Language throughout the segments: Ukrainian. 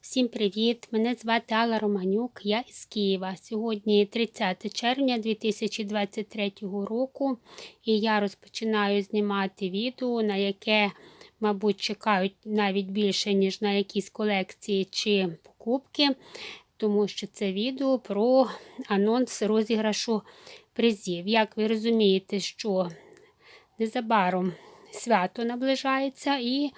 Всім привіт! Мене звати Алла Романюк, я із Києва. Сьогодні 30 червня 2023 року, і я розпочинаю знімати відео, на яке, мабуть, чекають навіть більше, ніж на якісь колекції чи покупки, тому що це відео про анонс розіграшу призів. Як ви розумієте, що незабаром свято наближається і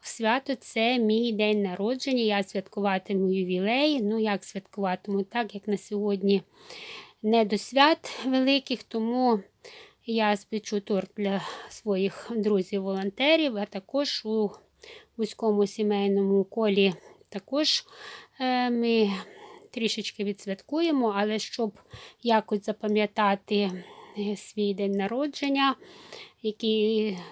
Свято це мій день народження. Я святкуватиму ювілей. Ну, як святкуватиму, так як на сьогодні не до свят великих, тому я спечу торт для своїх друзів-волонтерів, а також у вузькому сімейному колі також е, ми трішечки відсвяткуємо, але щоб якось запам'ятати е, свій день народження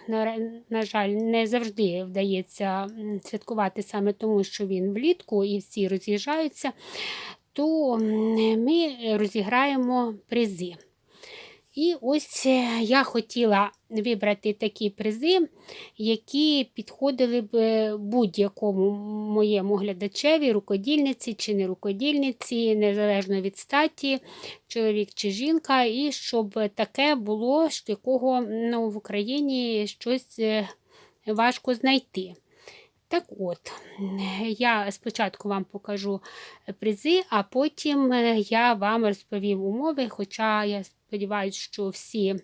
на, на жаль, не завжди вдається святкувати саме тому, що він влітку і всі роз'їжджаються, то ми розіграємо призи. І ось е, я хотіла вибрати такі призи, які підходили б е, будь-якому моєму глядачеві, рукодільниці чи не рукодільниці, незалежно від статі, чоловік чи жінка, і щоб таке було, з якого ну, в Україні щось е, важко знайти. Так от, я спочатку вам покажу призи, а потім я вам розповім умови, хоча я Сподіваюсь, що всі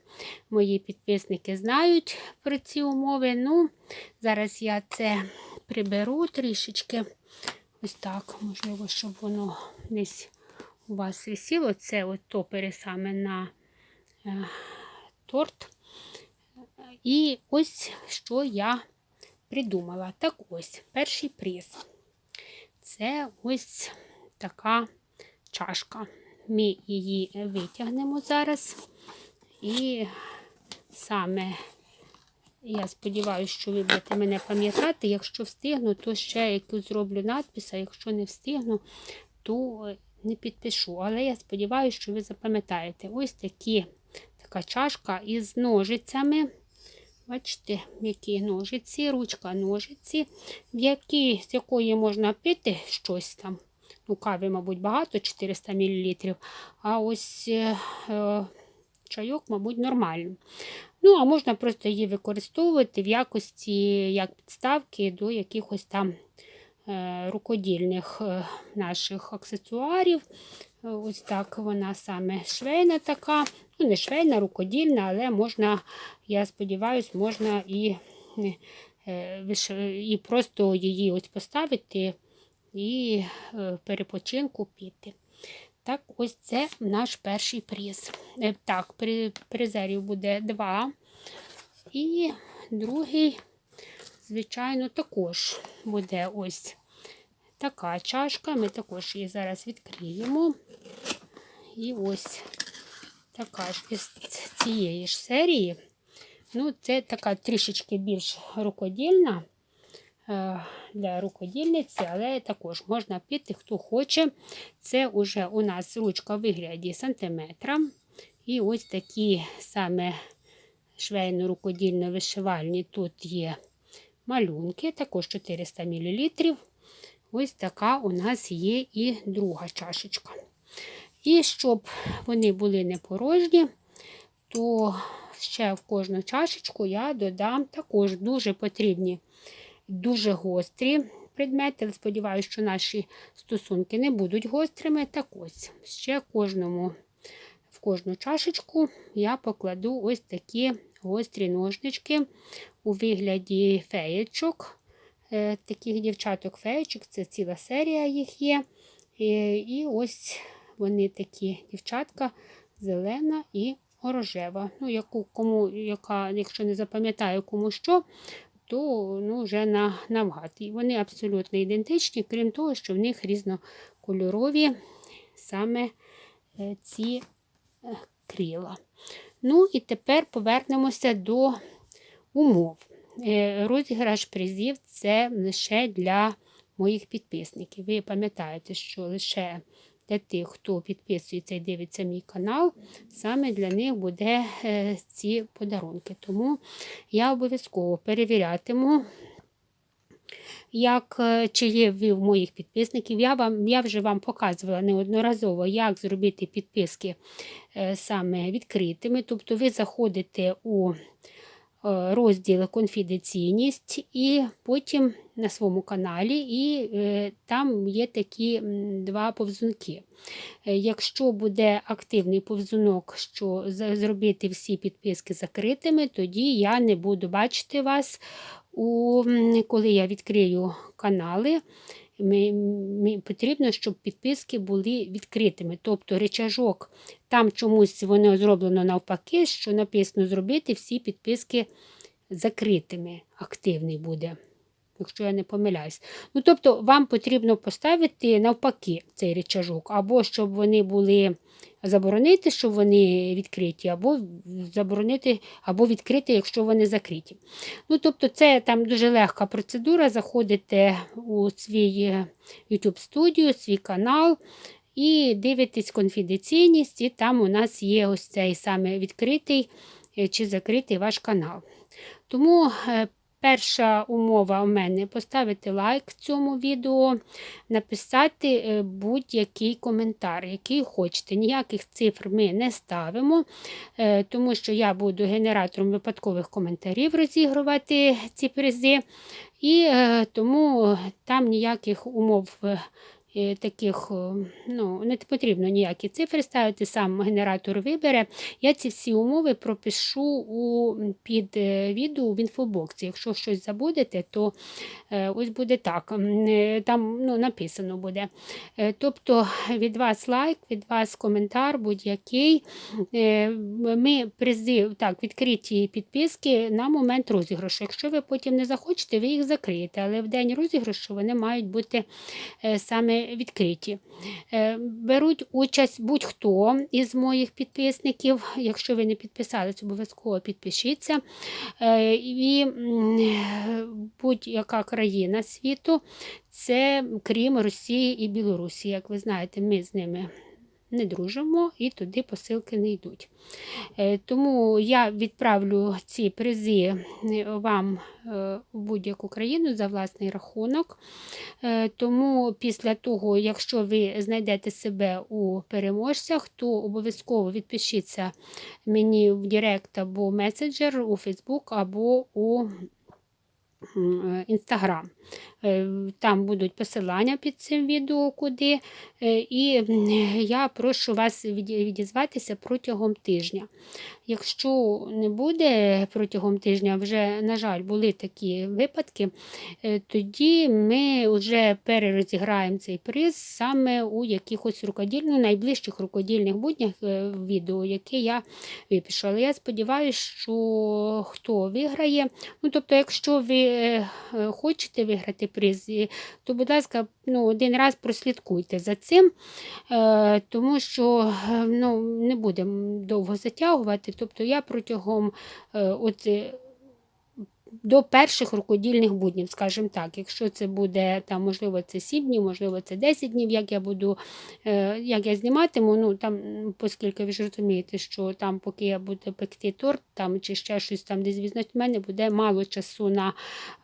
мої підписники знають про ці умови. Ну, Зараз я це приберу трішечки. Ось так, можливо, щоб воно десь у вас висіло. Це от топери саме на е, торт. І ось що я придумала. Так ось, перший приз. Це ось така чашка. Ми її витягнемо зараз. І саме, я сподіваюся, що ви будете мене пам'ятати. Якщо встигну, то ще якусь зроблю надпис, а якщо не встигну, то не підпишу. Але я сподіваюся, що ви запам'ятаєте ось такі, така чашка із ножицями. Бачите, які ножиці, ручка ножиці, в які, з якої можна пити щось там. Ну, кави, мабуть, багато, 400 мл. А ось е, е, чайок, мабуть, нормально. Ну, а можна просто її використовувати в якості як підставки до якихось там е, рукодільних е, наших аксесуарів. Ось так вона саме швейна така. Ну, не швейна, рукодільна, але можна, я сподіваюся, можна і, е, і просто її ось поставити і е, перепочинку піти. Так, ось це наш перший приз. Е, так, призерів буде два. І другий, звичайно, також буде ось така чашка. Ми також її зараз відкриємо. І ось така ж із цієї ж серії. Ну, це така трішечки більш рукодільна. Е, для рукодільниці, але також можна піти, хто хоче. Це вже у нас ручка в вигляді сантиметра. І ось такі саме швейно-рукодільно-вишивальні тут є малюнки, також 400 мл. Ось така у нас є і друга чашечка. І щоб вони були не порожні, то ще в кожну чашечку я додам також дуже потрібні дуже гострі предмети, сподіваюся, що наші стосунки не будуть гострими. Так ось, ще кожному, в кожну чашечку я покладу ось такі гострі ножнички у вигляді феєчок. Е, таких дівчаток-феєчок, це ціла серія їх є. Е, і ось вони такі дівчатка, зелена і рожева. Ну, яку, кому, яка, Якщо не запам'ятаю кому що, то ну, вже на навгад. І вони абсолютно ідентичні, крім того, що в них різнокольорові саме е, ці е, крила. Ну, і тепер повернемося до умов. Е, розіграш призів це лише для моїх підписників. Ви пам'ятаєте, що лише для тих, хто підписується і дивиться мій канал, саме для них буде е, ці подарунки. Тому я обов'язково перевірятиму, як е, чи є в моїх підписників. Я вам я вже вам показувала неодноразово, як зробити підписки е, саме відкритими. Тобто ви заходите у розділ конфіденційність і потім на своєму каналі, і е, там є такі два повзунки. Е, Якщо буде активний повзунок, що зробити всі підписки закритими, тоді я не буду бачити вас, коли я відкрию канали. Ми, ми, потрібно, щоб підписки були відкритими. Тобто речажок, там чомусь воно зроблено навпаки, що написано зробити всі підписки закритими. Активний буде, якщо я не помиляюсь. Ну, тобто, вам потрібно поставити навпаки цей речажок, або щоб вони були заборонити, щоб вони відкриті, або заборонити, або відкрити, якщо вони закриті. Ну, тобто, це там дуже легка процедура. Заходите у свій е, YouTube студію, свій канал. І дивитесь конфіденційність, і там у нас є ось цей саме відкритий е, чи закритий ваш канал. Тому е, перша умова у мене поставити лайк цьому відео, написати е, будь-який коментар, який хочете. Ніяких цифр ми не ставимо, е, тому що я буду генератором випадкових коментарів розігрувати ці призи. І е, тому там ніяких умов. Таких е, ну, не потрібно ніякі цифри ставити, сам генератор вибере. Я ці всі умови пропишу у, під е, відео в інфобоксі. Якщо щось забудете, то е, ось буде так. Там ну, написано буде. Тобто від вас лайк, від вас коментар будь-який. Ми призи, так, відкриті підписки на момент розіграшу. Якщо ви потім не захочете, ви їх закриєте, але в день розіграшу вони мають бути саме відкриті. Е, Беруть участь будь-хто із моїх підписників. Якщо ви не підписались, обов'язково підпишіться. Е, І будь-яка країна світу, це крім Росії і Білорусі. Як ви знаєте, ми з ними не дружимо і туди посилки не йдуть. Е, Тому я відправлю ці призи е, вам е, в будь-яку країну за власний рахунок. Тому після того, якщо ви знайдете себе у переможцях, то обов'язково відпишіться мені в Директ або меседжер у Фейсбук або у Інстаграм. Е, Там будуть посилання під цим відео, куди. Е, І я прошу вас відізватися протягом тижня. Якщо не буде протягом тижня, вже, на жаль, були такі випадки, е, тоді ми вже перерозіграємо цей приз саме у якихось рукодільних, найближчих рукодільних буднях відео, яке я випишу. Але я сподіваюся, що хто виграє. Ну, тобто, якщо ви хочете виграти приз, то, будь ласка, ну, один раз прослідкуйте за цим, е, тому що е, ну, не будемо довго затягувати. Тобто я протягом е, от, до перших рукодільних буднів, скажімо так. Якщо це буде там, можливо, це 7 днів, можливо, це 10 днів, як я буду, е, як я зніматиму, ну там, оскільки ви ж розумієте, що там, поки я буду пекти торт там, чи ще щось там десь візнать, в мене буде мало часу на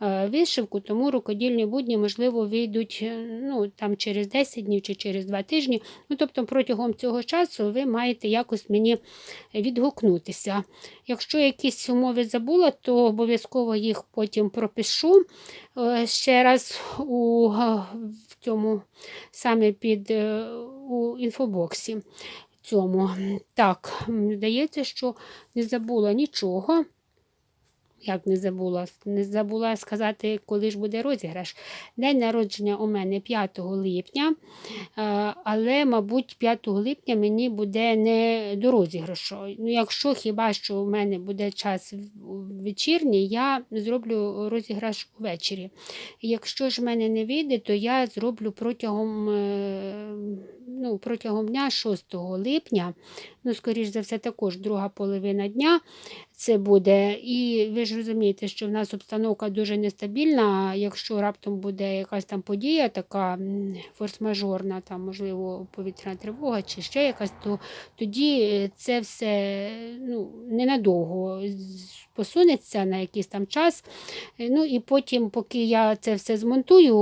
е, вишивку, тому рукодільні будні, можливо, вийдуть е, ну, там, через 10 днів чи через 2 тижні. Ну, тобто, протягом цього часу ви маєте якось мені відгукнутися. Якщо якісь умови забула, то обов'язково їх потім пропишу е, ще раз у е, в цьому саме під е, у інфобоксі. Цьому. Так, здається, що не забула нічого. Як не забула? Не забула сказати, коли ж буде розіграш. День народження у мене 5 липня, але, мабуть, 5 липня мені буде не до розіграшу. Ну, якщо хіба що у мене буде час в- вечірній, я зроблю розіграш увечері. Якщо ж в мене не вийде, то я зроблю протягом, е, ну, протягом дня 6 липня ну, скоріш за все, також друга половина дня це буде. І ви ж розумієте, що в нас обстановка дуже нестабільна. Якщо раптом буде якась там подія, така форс-мажорна, там, можливо, повітряна тривога чи ще якась, то тоді е, це все ну, ненадовго посунеться на якийсь там час. Е, Ну і потім, поки я це все змонтую,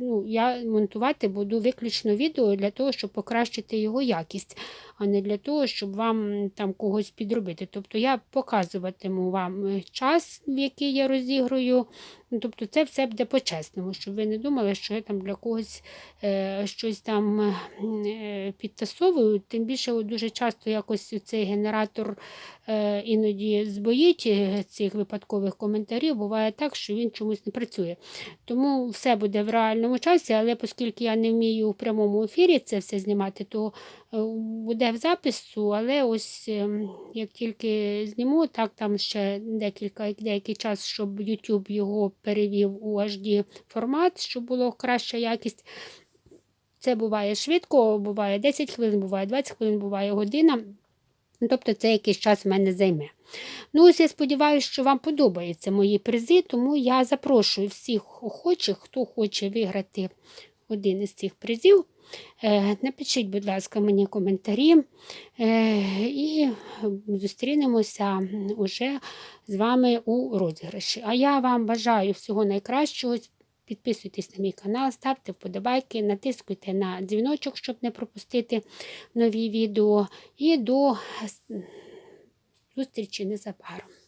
ну, я монтувати буду виключно відео для того, щоб покращити його якість, а не для того, щоб вам там когось підробити. Тобто я показуватиму вам е, час, в який я розіграю. Ну, Тобто це все буде по-чесному, щоб ви не думали, що я там для когось е, щось там е, підтасовую. Тим більше дуже часто якось цей генератор е, іноді збоїть е, цих випадкових коментарів. Буває так, що він чомусь не працює. Тому все буде в реальному часі, але оскільки я не вмію в прямому ефірі це все знімати, то е, буде в запису, але ось ем, як тільки зніму, так там ще декілька деякий час, щоб YouTube його перевів у HD формат, щоб було краща якість. Це буває швидко, буває 10 хвилин, буває 20 хвилин, буває година. Тобто це якийсь час в мене займе. Ну, ось я сподіваюся, що вам подобаються мої призи, тому я запрошую всіх охочих, хто хоче виграти один із цих призів. Е, Напишіть, будь ласка, мені коментарі е, і зустрінемося уже з вами у розіграші. А я вам бажаю всього найкращого. Підписуйтесь на мій канал, ставте вподобайки, натискуйте на дзвіночок, щоб не пропустити нові відео. І до зустрічі незабаром.